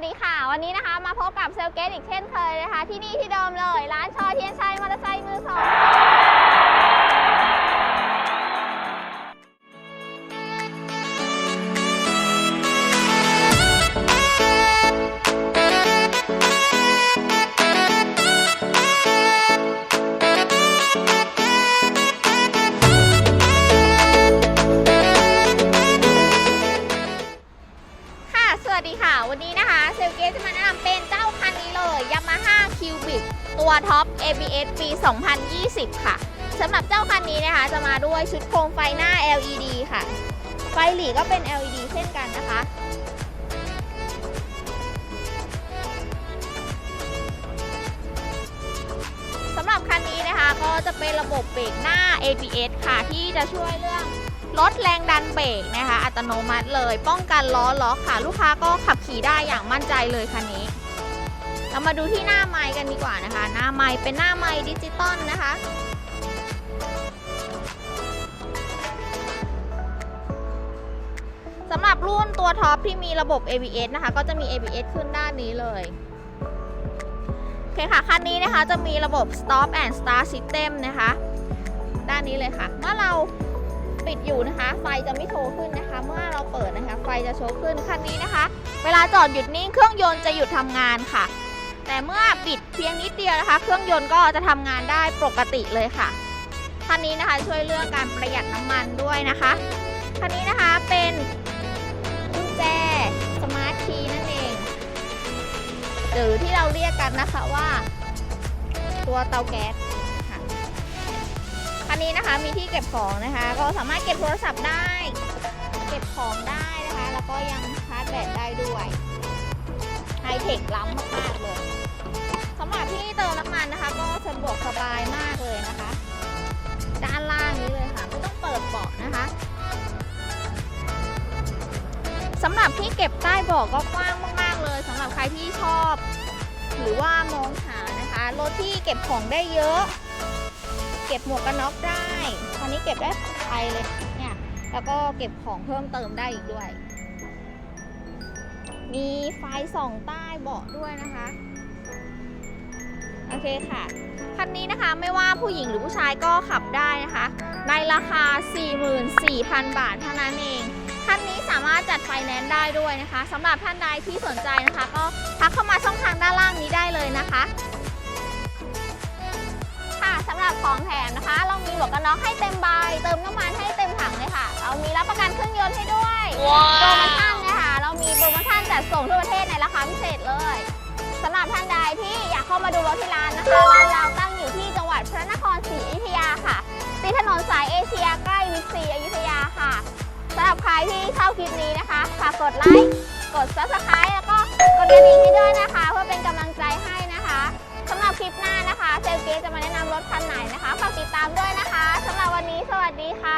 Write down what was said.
วัสดีค่ะ วันนี้นะคะมาพบกับเซลเกตอีกเช่นเคยนะคะ ที่นี่ที่เดิมเลย ร้านชอเทียนชัยมอเตอร์ไซค์มือสอง นะคะเซลเกตจะมาแนะนำเป็นเจ้าคันนี้เลย Yamaha Cubic ตัวท็อป ABS ปี 2020 ค่ะสำหรับเจ้าคันนี้นะคะ จะมาด้วยชุดโคมไฟหน้า LED ค่ะ ไฟหลีก็เป็น LED เช่นกันนะคะ สำหรับคันนี้นะคะก็จะเป็นระบบเบรกหน้า ABS ค่ะ ที่จะช่วยเรื่อง ลดแรงดันเบรกนะคะ อัตโนมัติเลย ป้องกันล้อล็อกค่ะ ลูกค้าก็ขับขี่ได้อย่างมั่นใจเลยคันนี้ เรามาดูที่หน้าไม้กันดีกว่านะคะ หน้าไม้เป็นหน้าไม้ดิจิตอลนะคะสำหรับรุ่นตัวท็อปที่มีระบบ ABS นะคะ ก็จะมี ABS ขึ้นด้านนี้เลยโอเคค่ะ คันนี้นะคะจะมีระบบ stop and start system นะคะ ด้านนี้เลยค่ะ เมื่อเรา ปิดอยู่นะคะ ไฟจะไม่โชว์ขึ้นนะคะ เมื่อเราเปิดนะคะ ไฟจะโชว์ขึ้นคันนี้นะคะ เวลาจอดหยุดนิ่งเครื่องยนต์จะหยุดทำงานค่ะ แต่เมื่อปิดเพียงนิดเดียวนะคะ เครื่องยนต์ก็จะทำงานได้ปกติเลยค่ะคันนี้นะคะช่วยเรื่องการประหยัดน้ำมันด้วยนะคะคันนี้นะคะเป็นกุญแจสมาร์ทคีนั่นเอง หรือที่เราเรียกกันนะคะว่า ตัวเตาแก๊ส คันนี้นะคะมีที่เก็บของนะคะ ก็สามารถเก็บโทรศัพท์ได้ เก็บของได้นะคะ แล้วก็ยังชาร์จแบตได้ด้วยไฮเทคล้ำมากๆเลยสำหรับที่เติมน้ำมันนะคะ ก็สะดวกสบายมากเลยนะคะ ด้านล่างนี้เลยค่ะไม่ต้องเปิดเบาะนะคะสำหรับที่เก็บใต้เบาะก็กว้างมากๆเลยสำหรับใครที่ชอบ หรือว่ามองหานะคะรถที่เก็บของได้เยอะ เก็บหมวกกันน็อกได้คันนี้เก็บได้ไปเลยเนี่ยแล้วก็เก็บของเพิ่มเติมได้อีกด้วย มีไฟส่องใต้เบาะด้วยนะคะโอเคค่ะคันนี้นะคะไม่ว่าผู้หญิงหรือผู้ชายก็ขับได้นะคะ ในราคา 44,000 บาทเท่านั้นเองคันนี้สามารถจัดไฟแนนซ์ได้ด้วยนะคะสำหรับท่านใดที่สนใจนะคะ ก็ทักเข้ามาช่องทางด้านล่างนี้ได้เลยนะคะ สำหรับของแถมนะคะ เรามีหมวกกันน็อกให้เต็มใบ เติมน้ำมันให้เต็มถังเลยค่ะ เรามีรับประกันเครื่องยนต์ให้ด้วยโปรโมชั่นนะคะเรามีโปรโมชั่นจัดส่งทั่วประเทศในราคาพิเศษเลยสำหรับท่านใดที่อยากเข้ามาดูรถที่ร้านนะคะร้านเราตั้งอยู่ที่จังหวัดพระนครศรีอยุธยาค่ะติดถนนสายเอเชียใกล้วิกซีอยุธยาค่ะสำหรับใครที่ชอบคลิปนี้นะคะฝากกดไลค์กด subscribe แล้วก็กดกระดิ่ง คลิปหน้านะคะ เซลเกจะมาแนะนำรถคันไหนนะคะ ฝากติดตามด้วยนะคะสำหรับวันนี้สวัสดีค่ะ